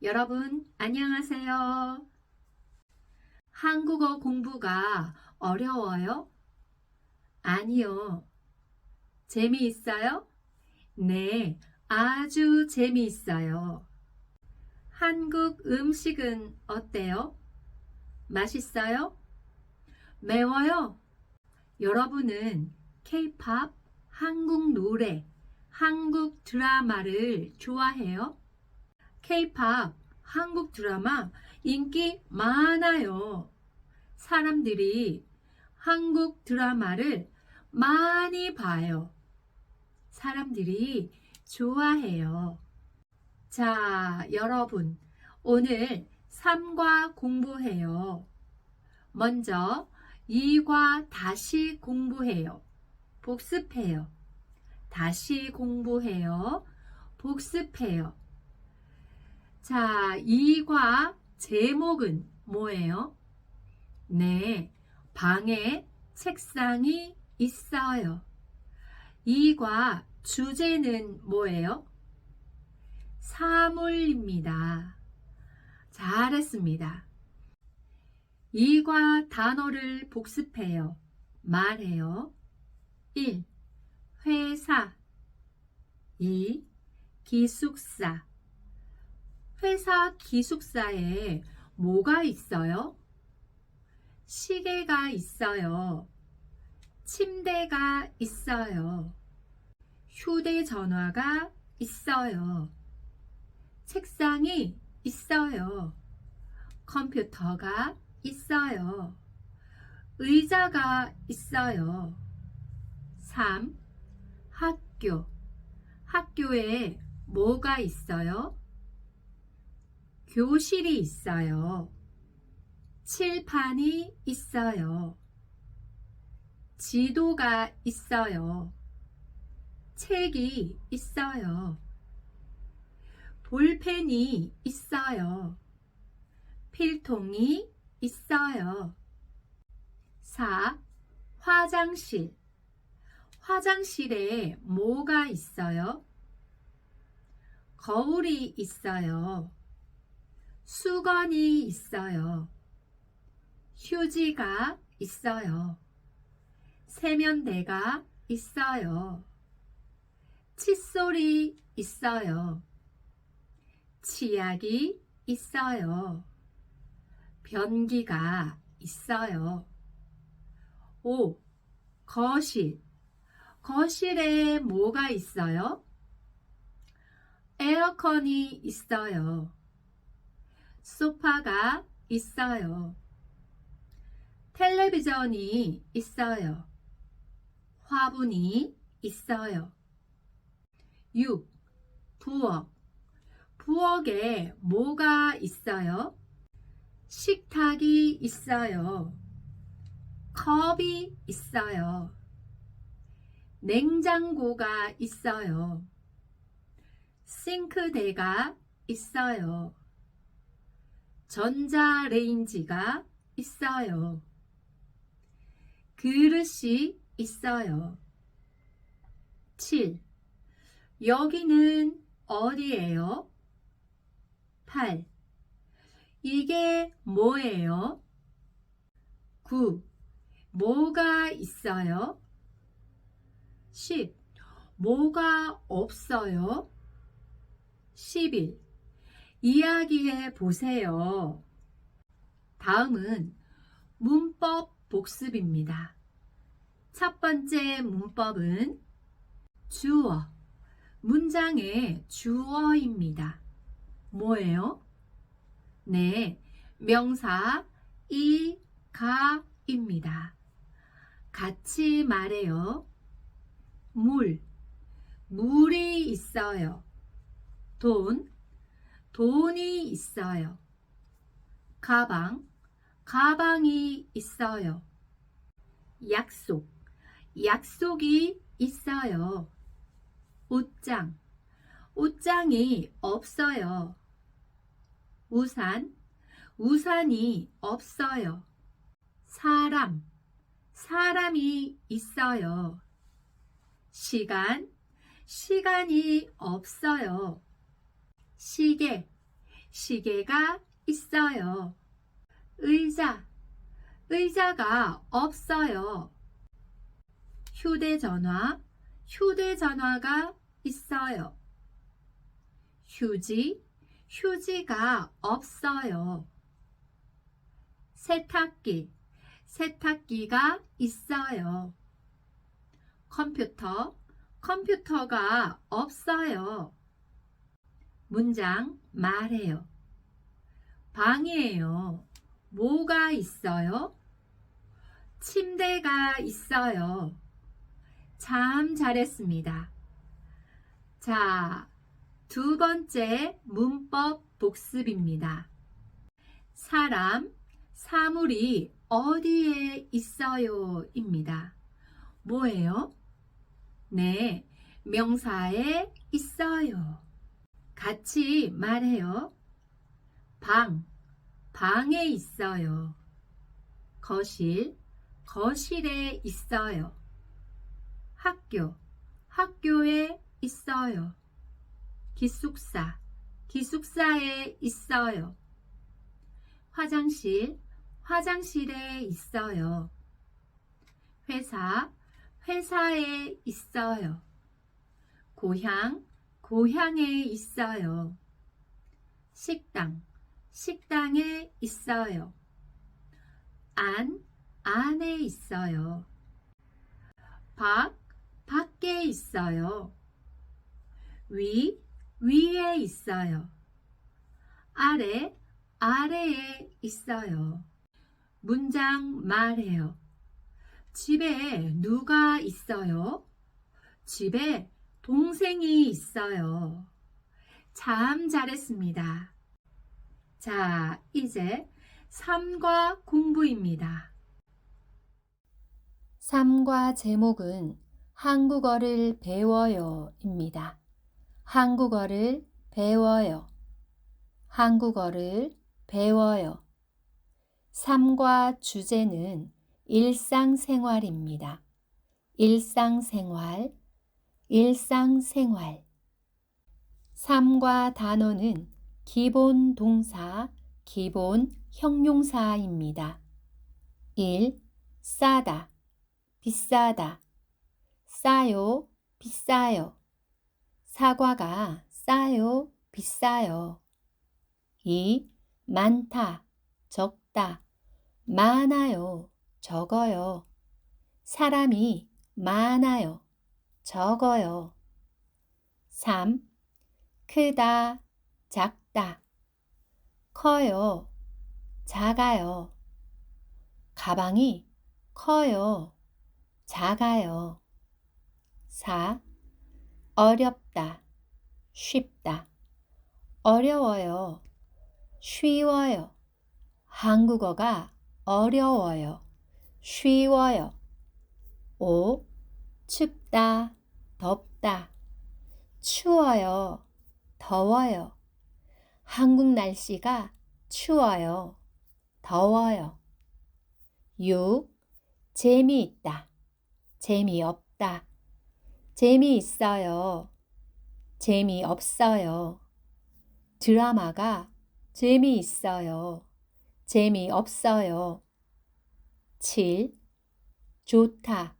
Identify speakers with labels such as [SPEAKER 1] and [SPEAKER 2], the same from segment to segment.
[SPEAKER 1] 여러분, 안녕하세요. 한국어 공부가 어려워요? 아니요. 재미있어요? 네, 아주 재미있어요. 한국 음식은 어때요? 맛있어요? 매워요? 여러분은 K-팝, 한국 노래, 한국 드라마를 좋아해요? K-팝, 한국 드라마 인기 많아요. 사람들이 한국 드라마를 많이 봐요. 사람들이 좋아해요. 자, 여러분, 오늘 3과 공부해요. 먼저 2과 다시 공부해요. 복습해요. 다시 공부해요. 복습해요. 자, 2과 제목은 뭐예요? 네, 방에 책상이 있어요. 2과 주제는 뭐예요? 사물입니다. 잘했습니다. 2과 단어를 복습해요. 말해요. 1. 회사 2. 기숙사 회사 기숙사에 뭐가 있어요? 시계가 있어요. 침대가 있어요. 휴대전화가 있어요. 책상이 있어요. 컴퓨터가 있어요. 의자가 있어요. 3. 학교. 학교에 뭐가 있어요? 교실이 있어요. 칠판이 있어요. 지도가 있어요. 책이 있어요. 볼펜이 있어요. 필통이 있어요. 4. 화장실. 화장실에 뭐가 있어요? 거울이 있어요. 수건이 있어요. 휴지가 있어요. 세면대가 있어요. 칫솔이 있어요. 치약이 있어요. 변기가 있어요. 5. 거실. 거실에 뭐가 있어요? 에어컨이 있어요. 소파가 있어요. 텔레비전이 있어요. 화분이 있어요. 6. 부엌. 부엌에 뭐가 있어요? 식탁이 있어요. 컵이 있어요. 냉장고가 있어요. 싱크대가 있어요. 전자레인지가 있어요. 그릇이 있어요. 7. 여기는 어디예요? 8. 이게 뭐예요? 9. 뭐가 있어요? 10. 뭐가 없어요? 11. 이야기해 보세요. 다음은 문법 복습입니다. 첫 번째 문법은 주어. 문장의 주어입니다. 뭐예요? 네, 명사 이, 가 입니다. 같이 말해요. 물, 물이 있어요. 돈, 돈이 있어요. 가방, 가방이 있어요. 약속, 약속이 있어요. 옷장, 옷장이 없어요. 우산, 우산이 없어요. 사람, 사람이 있어요. 시간, 시간이 없어요. 시계, 시계가 있어요. 의자, 의자가 없어요. 휴대전화, 휴대전화가 있어요. 휴지, 휴지가 없어요. 세탁기, 세탁기가 있어요. 컴퓨터, 컴퓨터가 없어요. 문장 말해요. 방이에요. 뭐가 있어요? 침대가 있어요. 참 잘했습니다. 자, 두 번째 문법 복습입니다. 사람, 사물이 어디에 있어요? 입니다. 뭐예요? 네, 명사에 있어요. 같이 말해요. 방, 방에 있어요. 거실, 거실에 있어요. 학교, 학교에 있어요. 기숙사, 기숙사에 있어요. 화장실, 화장실에 있어요. 회사, 회사에 있어요. 고향, 고향에 있어요. 식당, 식당에 있어요. 안, 안에 있어요. 밖, 밖에 있어요. 위, 위에 있어요. 아래, 아래에 있어요. 문장 말해요. 집에 누가 있어요? 집에 동생이 있어요. 참 잘했습니다. 자, 이제 3과 공부입니다.
[SPEAKER 2] 3과 제목은 한국어를 배워요 입니다. 한국어를 배워요. 한국어를 배워요. 3과 주제는 일상생활입니다. 일상생활, 일상생활. 3과 단어는 기본 동사, 기본 형용사입니다. 1. 싸다, 비싸다. 싸요, 비싸요. 사과가 싸요, 비싸요. 2. 많다, 적다, 많아요, 적어요. 사람이 많아요, 적어요. 3. 크다, 작다, 커요, 작아요. 가방이 커요, 작아요. 4. 어렵다, 쉽다, 어려워요, 쉬워요. 한국어가 어려워요, 쉬워요. 5. 춥다, 덥다, 추워요, 더워요. 한국 날씨가 추워요, 더워요. 6. 재미있다, 재미없다, 재미있어요, 재미없어요. 드라마가 재미있어요, 재미없어요. 7. 좋다,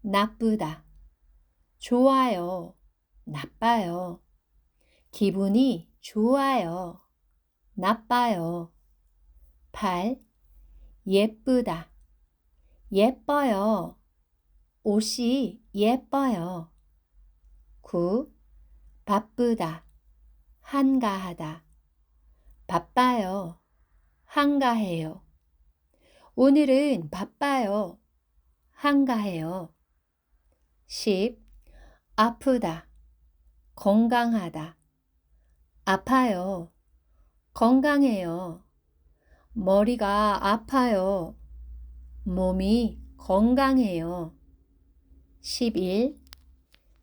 [SPEAKER 2] 나쁘다, 좋아요, 나빠요. 기분이 좋아요, 나빠요. 8. 예쁘다, 예뻐요. 옷이 예뻐요. 9. 바쁘다, 한가하다, 바빠요, 한가해요. 오늘은 바빠요, 한가해요. 10. 아프다, 건강하다, 아파요, 건강해요. 머리가 아파요, 몸이 건강해요. 11.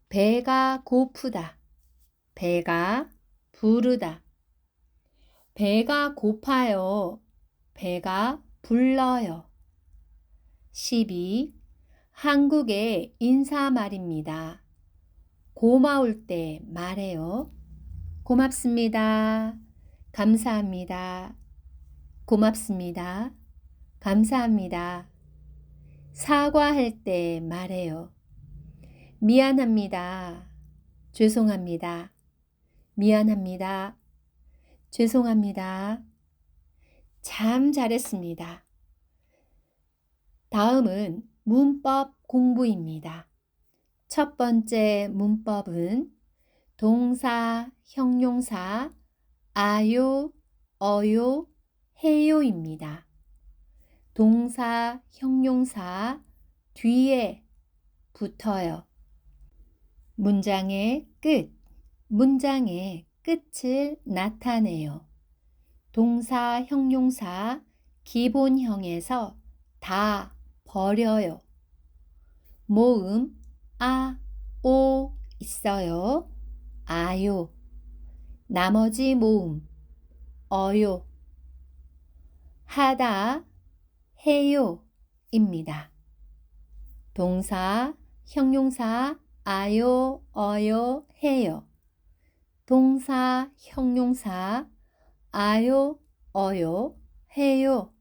[SPEAKER 2] 배가 고프다, 배가 부르다. 배가 고파요, 배가 불러요. 12. 한국의 인사말입니다. 고마울 때 말해요. 고맙습니다. 감사합니다. 고맙습니다. 감사합니다. 사과할 때 말해요. 미안합니다. 죄송합니다. 미안합니다. 죄송합니다. 참 잘했습니다. 다음은 문법 공부입니다. 첫 번째 문법은 동사, 형용사, 아요, 어요, 해요입니다. 동사, 형용사 뒤에 붙어요. 문장의 끝, 문장의 끝을 나타내요. 동사, 형용사 기본형에서 다 버려요. 모음 아, 오 있어요. 아요. 나머지 모음 어요. 하다, 해요 입니다. 동사, 형용사 아요, 어요, 해요. 동사, 형용사 아요, 어요, 해요.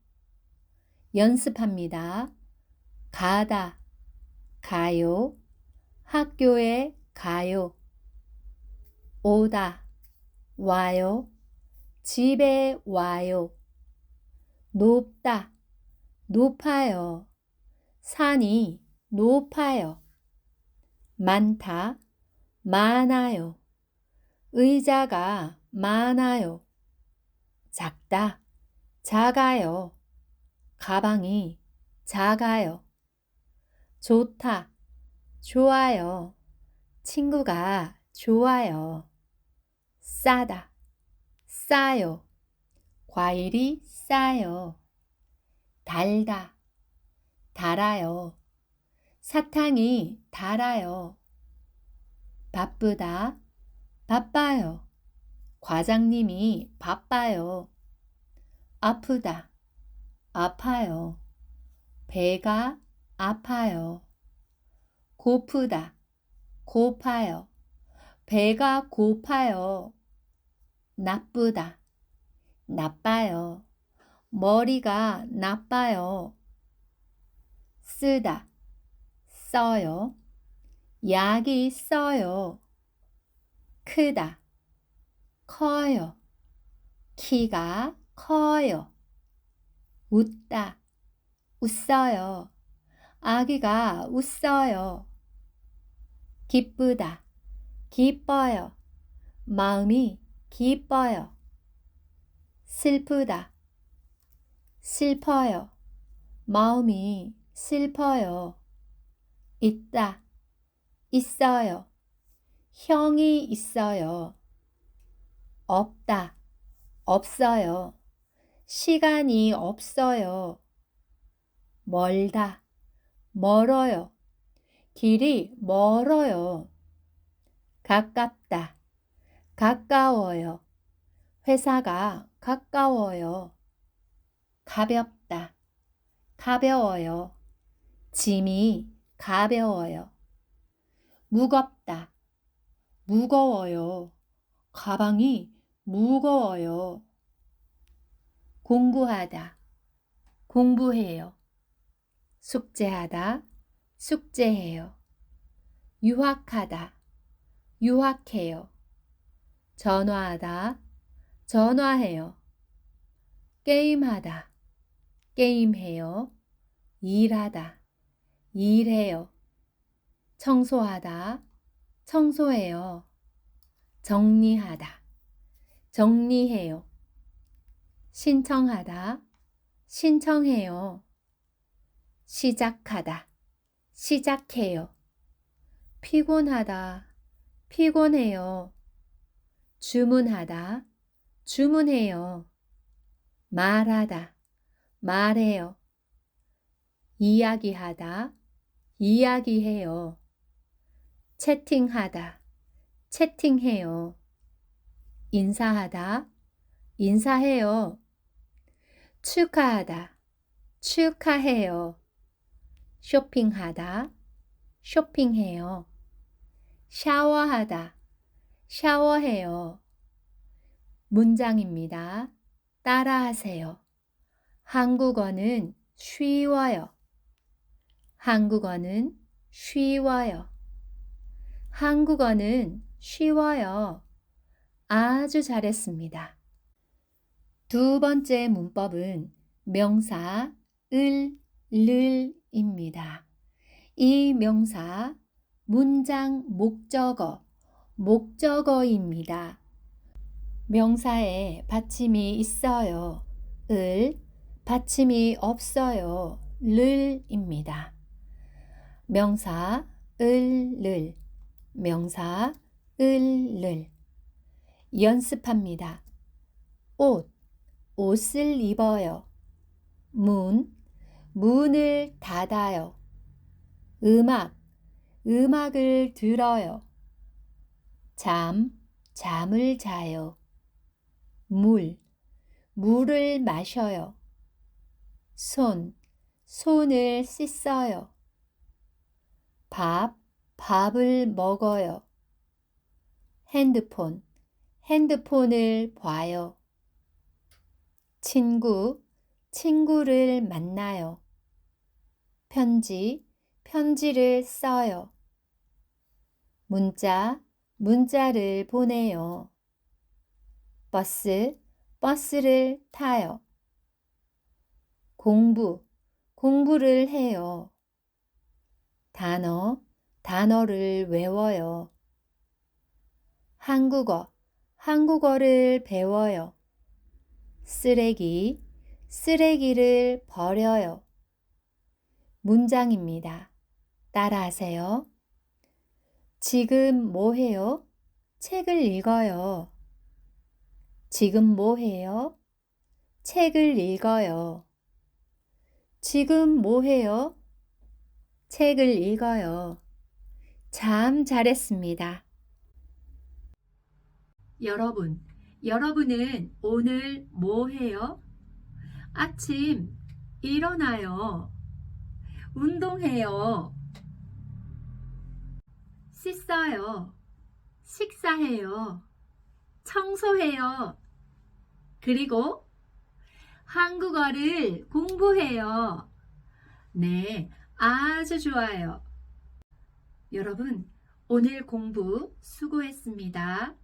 [SPEAKER 2] 연습합니다. 가다, 가요. 학교에 가요. 오다, 와요. 집에 와요. 높다, 높아요. 산이 높아요. 많다, 많아요. 의자가 많아요. 작다, 작아요. 가방이 작아요. 좋다, 좋아요. 친구가 좋아요. 싸다, 싸요. 과일이 싸요. 달다, 달아요. 사탕이 달아요. 바쁘다, 바빠요. 과장님이 바빠요. 아프다, 아파요. 배가 아파요. 고프다, 고파요. 배가 고파요. 나쁘다, 나빠요. 머리가 나빠요. 쓰다, 써요. 약이 써요. 크다, 커요. 키가 커요. 웃다, 웃어요. 아기가 웃어요. 기쁘다, 기뻐요. 마음이 기뻐요. 슬프다, 슬퍼요. 마음이 슬퍼요. 있다, 있어요. 형이 있어요. 없다, 없어요. 시간이 없어요. 멀다, 멀어요. 길이 멀어요. 가깝다, 가까워요. 회사가 가까워요. 가볍다, 가벼워요. 짐이 가벼워요. 무겁다, 무거워요. 가방이 무거워요. 공부하다, 공부해요. 숙제하다, 숙제해요. 유학하다, 유학해요. 전화하다, 전화해요. 게임하다, 게임해요. 일하다, 일해요. 청소하다, 청소해요. 정리하다, 정리해요. 신청하다, 신청해요. 시작하다, 시작해요. 피곤하다, 피곤해요. 주문하다, 주문해요. 말하다, 말해요. 이야기하다, 이야기해요. 채팅하다, 채팅해요. 인사하다, 인사해요. 축하하다, 축하해요. 쇼핑하다, 쇼핑해요. 샤워하다, 샤워해요. 문장입니다. 따라하세요. 한국어는 쉬워요. 한국어는 쉬워요. 한국어는 쉬워요. 아주 잘했습니다. 두 번째 문법은 명사 을, 를 입니다. 이 명사 문장 목적어, 목적어입니다. 명사에 받침이 있어요. 을, 받침이 없어요. 를입니다. 명사 을, 를, 명사 을, 를. 연습합니다. 옷, 옷을 입어요. 문, 문을 닫아요. 음악, 음악을 들어요. 잠, 잠을 자요. 물, 물을 마셔요. 손, 손을 씻어요. 밥, 밥을 먹어요. 핸드폰, 핸드폰을 봐요. 친구, 친구를 만나요. 편지, 편지를 써요. 문자, 문자를 보내요. 버스, 버스를 타요. 공부, 공부를 해요. 단어, 단어를 외워요. 한국어, 한국어를 배워요. 쓰레기, 쓰레기를 버려요. 문장입니다. 따라하세요. 지금 뭐 해요? 책을 읽어요. 지금 뭐 해요? 책을 읽어요. 지금 뭐 해요? 책을 읽어요. 참 잘했습니다.
[SPEAKER 1] 여러분, 여러분은 오늘 뭐 해요? 아침 일어나요. 운동해요. 씻어요. 식사해요. 청소해요. 그리고 한국어를 공부해요. 네, 아주 좋아요. 여러분, 오늘 공부 수고했습니다.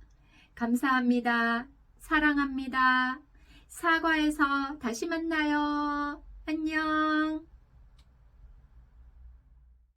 [SPEAKER 1] 감사합니다. 사랑합니다. 사과에서 다시 만나요. 안녕.